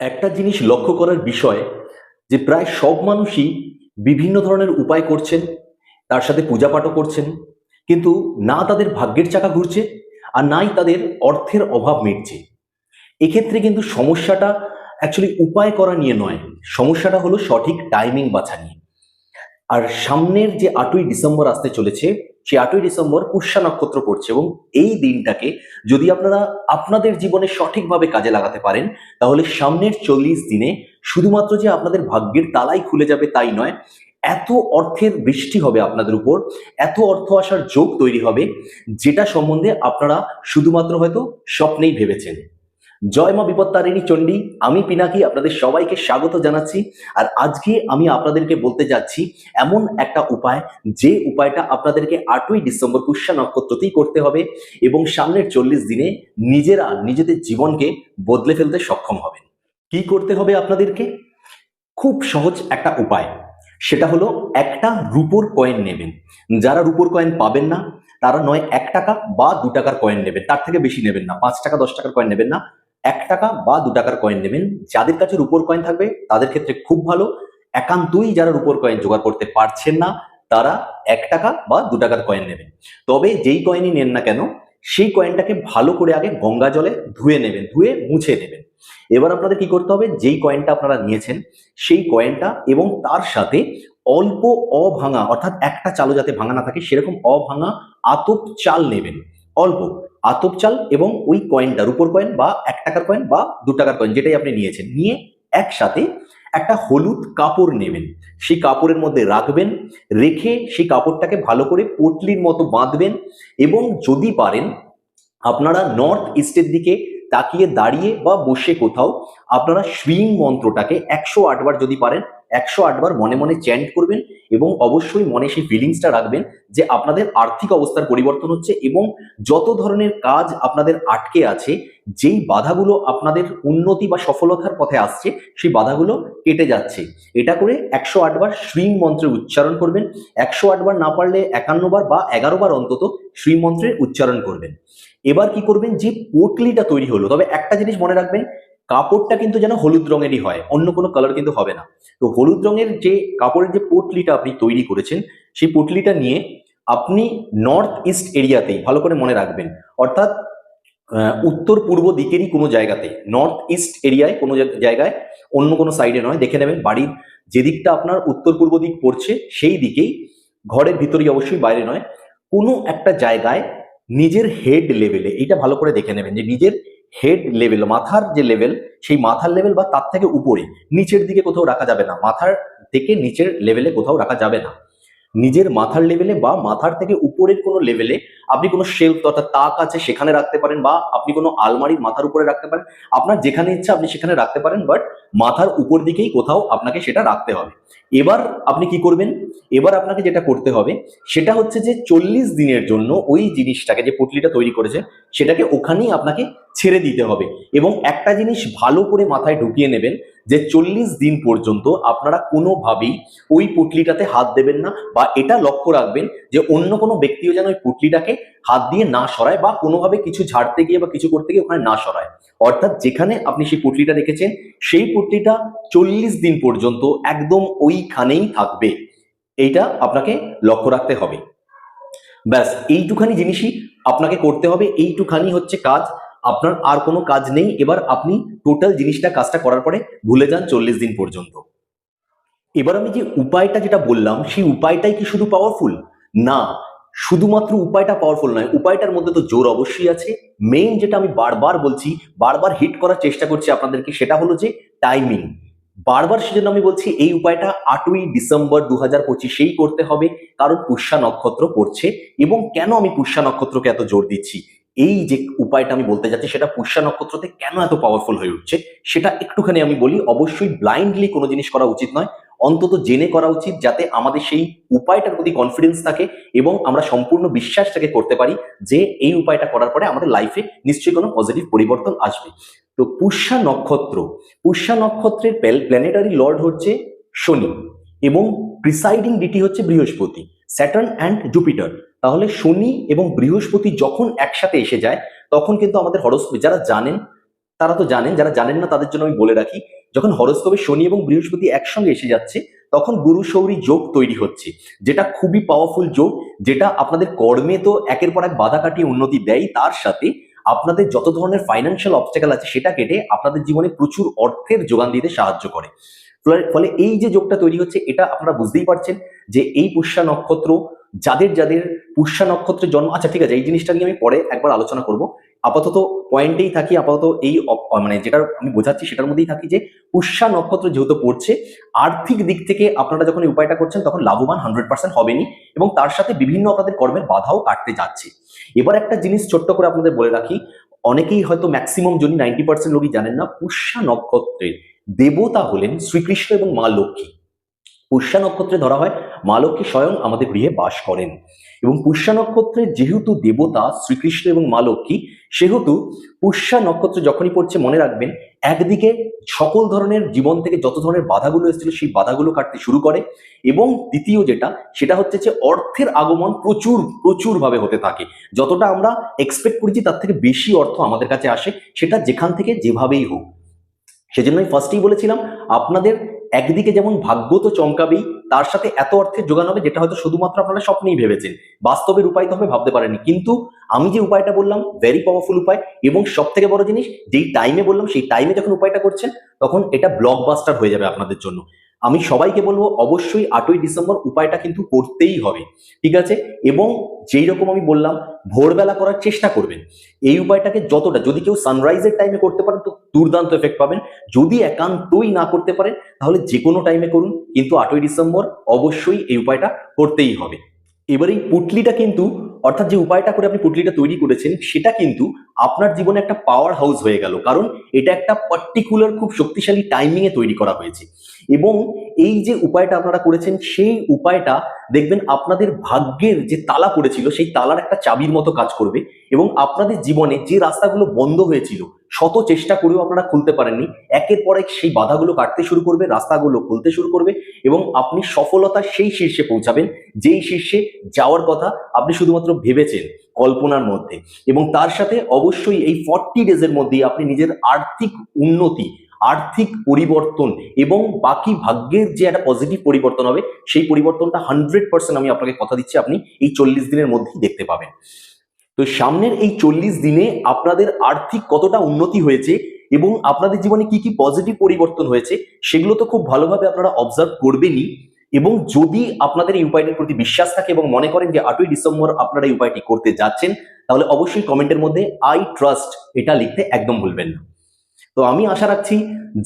একটা জিনিস লক্ষ্য করার বিষয় যে প্রায় সব মানুষই বিভিন্ন ধরনের উপায় করছেন, তার সাথে পূজাপাঠও করছেন, কিন্তু না তাদের ভাগ্যের চাকা ঘুরছে আর নাই তাদের অর্থের অভাব মিটছে। এক্ষেত্রে কিন্তু সমস্যাটা অ্যাকচুয়ালি উপায় করা নিয়ে নয়। সমস্যাটা হলো সঠিক টাইমিং বাছা নিয়ে। আর সামনের যে আটই ডিসেম্বর আসতে চলেছে, সেই আটই ডিসেম্বর পুষ্যা নক্ষত্র পড়ছে এবং এই দিনটাকে যদি আপনারা আপনাদের জীবনে সঠিকভাবে কাজে লাগাতে পারেন, তাহলে সামনের চল্লিশ দিনে শুধুমাত্র যে আপনাদের ভাগ্যের তালাই খুলে যাবে তাই নয়, এত অর্থের বৃষ্টি হবে আপনাদের উপর, এত অর্থ আসার যোগ তৈরি হবে, যেটা সম্বন্ধে আপনারা শুধুমাত্র হয়তো স্বপ্নেই ভেবেছেন। জয় মা বিপত্তারিণী চণ্ডী, আমি পিনাকি আপনাদের সবাইকে স্বাগত জানাচ্ছি। আর আজকে আমি আপনাদেরকে বলতে যাচ্ছি, এমন একটা উপায়, যে উপায়টা আপনাদেরকে আটই ডিসেম্বর পুষ্যা নক্ষত্রতেই করতে হবে এবং সামনের চল্লিশ দিনে নিজেরা নিজেদের জীবনকে বদলে ফেলতে সক্ষম হবেন। কি করতে হবে আপনাদেরকে? খুব সহজ একটা উপায়, সেটা হলো একটা রুপোর কয়েন নেবেন। যারা রুপোর কয়েন পাবেন না, তারা নয় এক টাকা বা দু টাকার কয়েন নেবেন, তার থেকে বেশি নেবেন না, পাঁচ টাকা, দশ টাকার কয়েন নেবেন না। এক টাকা বা দু টাকার কয়েন নেবেন। যাদের কাছে রুপোর কয়েন থাকবে, তাদের ক্ষেত্রে খুব ভালো। একান্তই যারা রুপোর কয়েন জোগাড় করতে পারছেন না, তারা এক টাকা বা দু টাকার কয়েন নেবেন। তবে যেই কয়েনই নেন না কেন, সেই কয়েনটাকে ভালো করে আগে গঙ্গা জলে ধুয়ে নেবেন, ধুয়ে মুছে নেবেন। এবার আপনাদের কি করতে হবে, যেই কয়েনটা আপনারা নিয়েছেন, সেই কয়েনটা এবং তার সাথে অল্প অভাঙা, অর্থাৎ একটা চালও যাতে ভাঙা না থাকে, সেরকম অভাঙা আতপ চাল নেবেন। অল্প। আতপ চাল এবং ওই কয়েনটা রুপোর কয়েন বা এক টাকার কয়েন বা দু টাকার কয়েন যেটাই আপনি নিয়েছেন, নিয়ে একসাথে একটা হলুদ কাপড় নেবেন। সেই কাপড়ের মধ্যে রাখবেন, রেখে সেই কাপড়টাকে ভালো করে পটলির মতো বাঁধবেন এবং যদি পারেন, আপনারা নর্থ ইস্টের দিকে তাকিয়ে দাঁড়িয়ে বা বসে কোথাও আপনারা সুইং মন্ত্রটাকে একশো আটবার যদি পারেন একশো আটবার মনে মনে চ্যান্ট করবেন এবং অবশ্যই মনে সেই ফিলিংসটা রাখবেন যে আপনাদের আর্থিক অবস্থার পরিবর্তন হচ্ছে এবং যত ধরনের কাজ আপনাদের আটকে আছে, যেই বাধাগুলো আপনাদের উন্নতি বা সফলতার পথে আসছে, সেই বাধাগুলো কেটে যাচ্ছে। এটা করে একশো আটবার সুইং মন্ত্রের উচ্চারণ করবেন। একশো আটবার না পারলে একান্নবার বা এগারো বার অন্তত সুইং মন্ত্রের উচ্চারণ করবেন। এবার কি করবেন? যে পোটলিটা তৈরি হলো, তবে একটা জিনিস মনে রাখবেন কাপড়টা কিন্তু যেন হলুদ রঙেরই হয়, অন্য কোনো কালার কিন্তু হবে না। তো হলুদ রঙের যে কাপড়ের যে পোটলিটা আপনি তৈরি করেছেন, সেই পোটলিটা নিয়ে আপনি নর্থ ইস্ট এরিয়াতেই ভালো করে মনে রাখবেন। অর্থাৎ উত্তর পূর্ব দিকেরই কোনো জায়গাতে নর্থ ইস্ট এরিয়ায় কোনো জায়গায় অন্য কোনো সাইডে নয়, দেখে নেবেন বাড়ির যে দিকটা আপনার উত্তর পূর্ব দিক পড়ছে, সেই দিকেই ঘরের ভিতরেই অবশ্যই বাইরে নয়, কোনো একটা জায়গায় নিজের হেড লেভেলে এটা ভালো করে দেখে নেবেন যে নিজের হেড লেভেল মাথার যে লেভেল সেই মাথার লেভেল বা তার থেকে উপরে, নিচের দিকে কোথাও রাখা যাবে না। মাথার থেকে নিচের লেভেলে কোথাও রাখা যাবে না। নিজের মাথার লেভেলে বা মাথার থেকে উপরের কোনো লেভেলে আপনি কোনো শেলফ অর্থাৎ তাক আছে সেখানে রাখতে পারেন বা আপনি কোনো আলমারির মাথার উপরে রাখতে পারেন। আপনার যেখানে ইচ্ছা আপনি সেখানে রাখতে পারেন বাট মাথার উপর দিকেই কোথাও আপনাকে সেটা রাখতে হবে। এবার আপনি কি করবেন? এবার আপনাকে যেটা করতে হবে, সেটা হচ্ছে যে চল্লিশ দিনের জন্য ওই জিনিসটাকে, যে পুটলিটা তৈরি করেছে, সেটাকে ওখানেই আপনাকে ছেড়ে দিতে হবে। এবং একটা জিনিস ভালো করে মাথায় ঢুকিয়ে নেবেন যে চল্লিশ দিন পর্যন্ত আপনারা কোনোভাবেই ওই পুটলিটাতে হাত দেবেন না বা এটা লক্ষ্য রাখবেন যে অন্য কোনো ব্যক্তিও যেন ওই পুটলিটাকে হাত দিয়ে না সরায় বা কোনোভাবে কিছু ঝাড়তে গিয়ে বা কিছু করতে গিয়ে ওখানে না সরায়। অর্থাৎ যেখানে আপনি সেই পুটলিটা রেখেছেন সেই পুটলিটা চল্লিশ দিন পর্যন্ত একদম ওইখানেই থাকবে। এইটা আপনাকে লক্ষ্য রাখতে হবে। ব্যাস, এইটুখানি জিনিসই আপনাকে করতে হবে। এইটুখানি হচ্ছে কাজ। আপনার আর কোনো কাজ নেই। এবার আপনি টোটাল জিনিসটা, কাজটা করার পরে ভুলে যান চল্লিশ দিন পর্যন্ত। এবার আমি যে উপায়টা যেটা বললাম, সেই উপায়টাই কি শুধু পাওয়ারফুল না, শুধুমাত্র উপায়টা পাওয়ারফুল নয়, উপায়টার মধ্যে তো জোর অবশ্যই আছে। মেইন যেটা আমি বারবার বলছি, বারবার হিট করার চেষ্টা করছি আপনাদেরকে, সেটা হলো যে টাইমিং বারবার সেজন্য আমি বলছি, এই উপায়টা আটই ডিসেম্বর দু হাজার পঁচিশেই করতে হবে, কারণ পুষ্যা নক্ষত্র পড়ছে। এবং কেন আমি পুষ্যা নক্ষত্রকে এত জোর দিচ্ছি? এই যে উপায়টা আমি বলতে যাচ্ছি, সেটা পুষ্যা নক্ষত্রতে কেন এত পাওয়ারফুল হয়ে উঠছে, সেটা একটুখানি আমি বলি, অবশ্যই ব্লাইন্ডলি কোনো জিনিস করা উচিত নয়, অন্তত জেনে করা উচিত যাতে আমাদের সেই উপায়টার প্রতি কনফিডেন্স থাকে এবং আমরা সম্পূর্ণ বিশ্বাসটাকে করতে পারি যে এই উপায়টা করার পরে আমাদের লাইফে নিশ্চয়ই কোনো পজিটিভ পরিবর্তন আসবে। তো পুষ্যা নক্ষত্র, পুষ্যা নক্ষত্রের প্ল্যানেটারি লর্ড হচ্ছে শনি এবং প্রিসাইডিং ডিটি হচ্ছে বৃহস্পতি। Saturn and Jupiter. তাহলে শনি এবং বৃহস্পতি যখন একসাথে এসে যায়, তখন কিন্তু আমাদের হরস্কোপ যারা জানেন, তারা তো জানেন, যারা জানেন না তাদের জন্য আমি বলে রাখি, যখন হরস্কোপে শনি এবং বৃহস্পতি একসঙ্গে এসে যাচ্ছে, তখন গুরু সৌরী যোগ তৈরি হচ্ছে। যেটা খুবই পাওয়ারফুল যোগ, যেটা আপনাদের কর্মে তো একের পর এক বাধা কাটিয়ে উন্নতি দেয়। তার সাথে আপনাদের যত ধরনের ফাইন্যান্সিয়াল অবস্টাকেল আছে, সেটা কেটে আপনাদের জীবনে প্রচুর অর্থের যোগান দিতে সাহায্য করে। ফলে- এই যে যোগটা তৈরি হচ্ছে, এটা আপনারা বুঝতেই পারছেন যে এই পুষ্যা নক্ষত্র, যাদের যাদের পুষ্যা নক্ষত্রের জন্ম আচ্ছা ঠিক আছে, এই জিনিসটা নিয়ে আমি পরে একবার আলোচনা করব। আপাতত পয়েন্টেই থাকি, আপাতত এই মানে যেটা আমি বোঝাচ্ছি সেটার মধ্যেই থাকি যে, পুষ্যা নক্ষত্র যেহেতু পড়ছে, আর্থিক দিক থেকে আপনারা যখন এই উপায়টা করছেন, তখন লাভবান হান্ড্রেড পার্সেন্ট হবেনি এবং তার সাথে বিভিন্ন আপনাদের কর্মের বাধাও কাটতে যাচ্ছে। এবার একটা জিনিস ছোট্ট করে আপনাদের বলে রাখি, অনেকেই হয়তো ম্যাক্সিমাম জনই নাইনটি পার্সেন্ট লোকই জানেন না, পুষ্যা নক্ষত্রের দেবতা হলেন শ্রীকৃষ্ণ এবং মা লক্ষ্মী। পুষ্যা নক্ষত্রে ধরা হয়, মা লক্ষ্মী স্বয়ং আমাদের গৃহে বাস করেন। এবং পুষ্যা নক্ষত্রের যেহেতু দেবতা শ্রীকৃষ্ণ এবং মা লক্ষ্মী, সেহেতু পুষ্যা নক্ষত্র যখনই পড়ছে মনে রাখবেন, একদিকে সকল ধরনের জীবন থেকে যত ধরনের বাধাগুলো এসেছিল সেই বাধাগুলো কাটতে শুরু করে এবং দ্বিতীয় যেটা, সেটা হচ্ছে যে অর্থের আগমন প্রচুর প্রচুর ভাবে হতে থাকে। যতটা আমরা এক্সপেক্ট করেছি তার থেকে বেশি অর্থ আমাদের কাছে আসে, সেটা যেখান থেকে যেভাবেই হোক। সেজন্যই ফার্স্টেই বলেছিলাম, আপনাদের একদিকে যেমন ভাগ্য তো চমকাবেই, তার সাথে এত অর্থের যোগান হবে যেটা হয়তো শুধুমাত্র আপনারা স্বপ্নেই ভেবেছেন। বাস্তবের উপায় হবে, ভাবতে পারেনি কিন্তু আমি যে উপায়টা বললাম ভেরি পাওয়ারফুল উপায় এবং সব থেকে বড় জিনিস, যেই টাইমে বললাম, সেই টাইমে যখন উপায়টা করছেন, তখন এটা ব্লকবাস্টার হয়ে যাবে আপনাদের জন্য। আমি সবাইকে বলব, অবশ্যই আটই ডিসেম্বর উপায়টা কিন্তু করতেই হবে, ঠিক আছে? এবং যেই রকম আমি বললাম, ভোরবেলা করার চেষ্টা করবেন। এই উপায়টাকে যতটা, যদি কেউ সানরাইজের টাইমে করতে পারেন, তো দুর্দান্ত এফেক্ট পাবেন। যদি একান্তই না করতে পারেন, তাহলে যে কোনো টাইমে করুন, কিন্তু আটই ডিসেম্বর অবশ্যই এই উপায়টা করতেই হবে। এবার এই পুটলিটা কিন্তু, অর্থাৎ যে উপায়টা করে আপনি পুটলিটা তৈরি করেছেন, সেটা কিন্তু আপনার জীবনে একটা পাওয়ার হাউস হয়ে গেল। কারণ এটা একটা পার্টিকুলার খুব শক্তিশালী টাইমিং এ তৈরি করা হয়েছে। এবং এই যে উপায়টা আপনারা করেছেন, সেই উপায়টা দেখবেন আপনাদের ভাগ্যের যে তালা পড়েছিল, সেই তালার একটা চাবির মতো কাজ করবে। এবং আপনাদের জীবনে যে রাস্তাগুলো বন্ধ হয়েছিল শত চেষ্টা করেও আপনারা খুলতে পারেননি। একের পর এক সেই বাধাগুলো কাটতে শুরু করবে, রাস্তাগুলো খুলতে শুরু করবে এবং আপনি সফলতার সেই শীর্ষে পৌঁছাবেন, যেই শীর্ষে যাওয়ার কথা আপনি শুধুমাত্র ভেবেছেন কল্পনার মধ্যে। এবং তার সাথে অবশ্যই এই ফর্টি ডেজের মধ্যেই আপনি নিজের আর্থিক উন্নতি, আর্থিক পরিবর্তন এবং বাকি ভাগ্যের যে একটা পজিটিভ পরিবর্তন হবে, সেই পরিবর্তনটা হান্ড্রেড পার্সেন্ট আমি আপনাকে কথা দিচ্ছি, আপনি এই চল্লিশ দিনের মধ্যেই দেখতে পাবেন। তো সামনের এই চল্লিশ দিনে আপনাদের আর্থিক কতটা উন্নতি হয়েছে এবং আপনাদের জীবনে কি কি পজিটিভ পরিবর্তন হয়েছে, সেগুলো তো খুব ভালোভাবে আপনারা অবজার্ভ করবেনই। এবং যদি আপনাদের এই উপায়টির প্রতি বিশ্বাস থাকে এবং মনে করেন যে আটই ডিসেম্বর আপনারা এই উপায়টি করতে যাচ্ছেন, তাহলে অবশ্যই কমেন্টের মধ্যে আই ট্রাস্ট এটা লিখতে একদম ভুলবেন না। তো আমি আশা রাখছি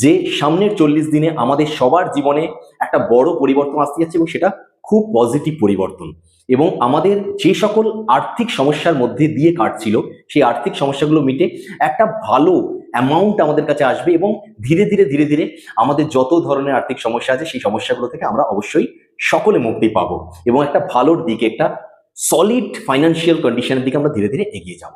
যে সামনের চল্লিশ দিনে আমাদের সবার জীবনে একটা বড় পরিবর্তন আসতে যাচ্ছে এবং সেটা খুব পজিটিভ পরিবর্তন। এবং আমাদের যে সকল আর্থিক সমস্যার মধ্যে দিয়ে কাটছিল, সেই আর্থিক সমস্যাগুলো মিটে একটা ভালো অ্যামাউন্ট আমাদের কাছে আসবে এবং ধীরে ধীরে ধীরে ধীরে আমাদের যত ধরনের আর্থিক সমস্যা আছে, সেই সমস্যাগুলো থেকে আমরা অবশ্যই সকলে মুক্তি পাবো এবং একটা ভালোর দিকে, একটা সলিড ফাইন্যান্সিয়াল কন্ডিশনের দিকে আমরা ধীরে ধীরে এগিয়ে যাব।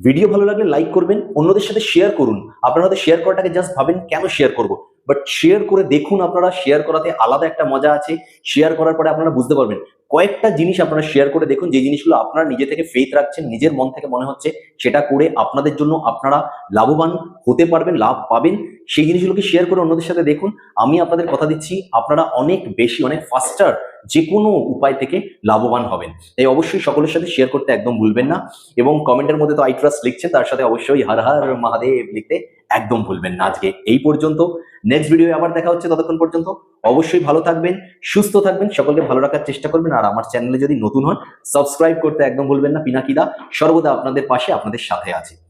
ভিডিও ভালো লাগলে লাইক করবেন, অন্যদের সাথে শেয়ার করুন। আপনারা হয়তো শেয়ার করাটাকে জাস্ট ভাবেন, কেন শেয়ার করব? বাট শেয়ার করে দেখুন আপনারা শেয়ার করাতে আলাদা একটা মজা আছে শেয়ার করার পরে আপনারা বুঝতে পারবেন কয়েকটা জিনিস আপনারা শেয়ার করে দেখুন। যে জিনিসগুলো আপনারা নিজে থেকে ফেথ রাখছেন, নিজের মন থেকে মনে হচ্ছে, সেটা করে আপনাদের জন্য আপনারা লাভবান হতে পারবেন, লাভ পাবেন। সেই জিনিসগুলোকে শেয়ার করে অন্যদের সাথে দেখুন। আমি আপনাদের কথা দিচ্ছি, আপনারা অনেক বেশি, অনেক ফাস্টার যে কোনো উপায় থেকে লাভবান হবেন। তাই অবশ্যই সকলের সাথে শেয়ার করতে একদম ভুলবেন না। এবং কমেন্টের মধ্যে তো আই ট্রাস্ট লিখছেন, তার সাথে অবশ্যই হর হর মহাদেব লিখতে একদম ভুলবেন না। আজকে এই পর্যন্ত। নেক্সট ভিডিও আবার দেখা হচ্ছে ততক্ষণ পর্যন্ত। অবশ্যই ভালো থাকবেন, সুস্থ থাকবেন, সকলকে ভালো রাখার চেষ্টা করবেন। আর আমার চ্যানেলে যদি নতুন হন সাবস্ক্রাইব করতে একদম ভুলবেন না। পিনাকিদা, সর্বদা আপনাদের পাশে, আপনাদের সাথে আছে।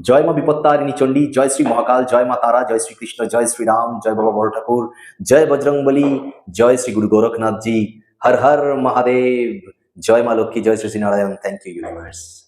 জয় মা বিপত্তারিণী চণ্ডী, জয় শ্রী মহাকাল, জয় মা তারা, জয় শ্রীকৃষ্ণ জয় শ্রী রাম, জয় বাবা বড় ঠাকুর, জয় বজরংবলী, জয় শ্রী গুরু গোরখনাথজি। হর হর মহাদেব। জয় মা লক্ষ্মী, জয় Shri Narayan. Thank you universe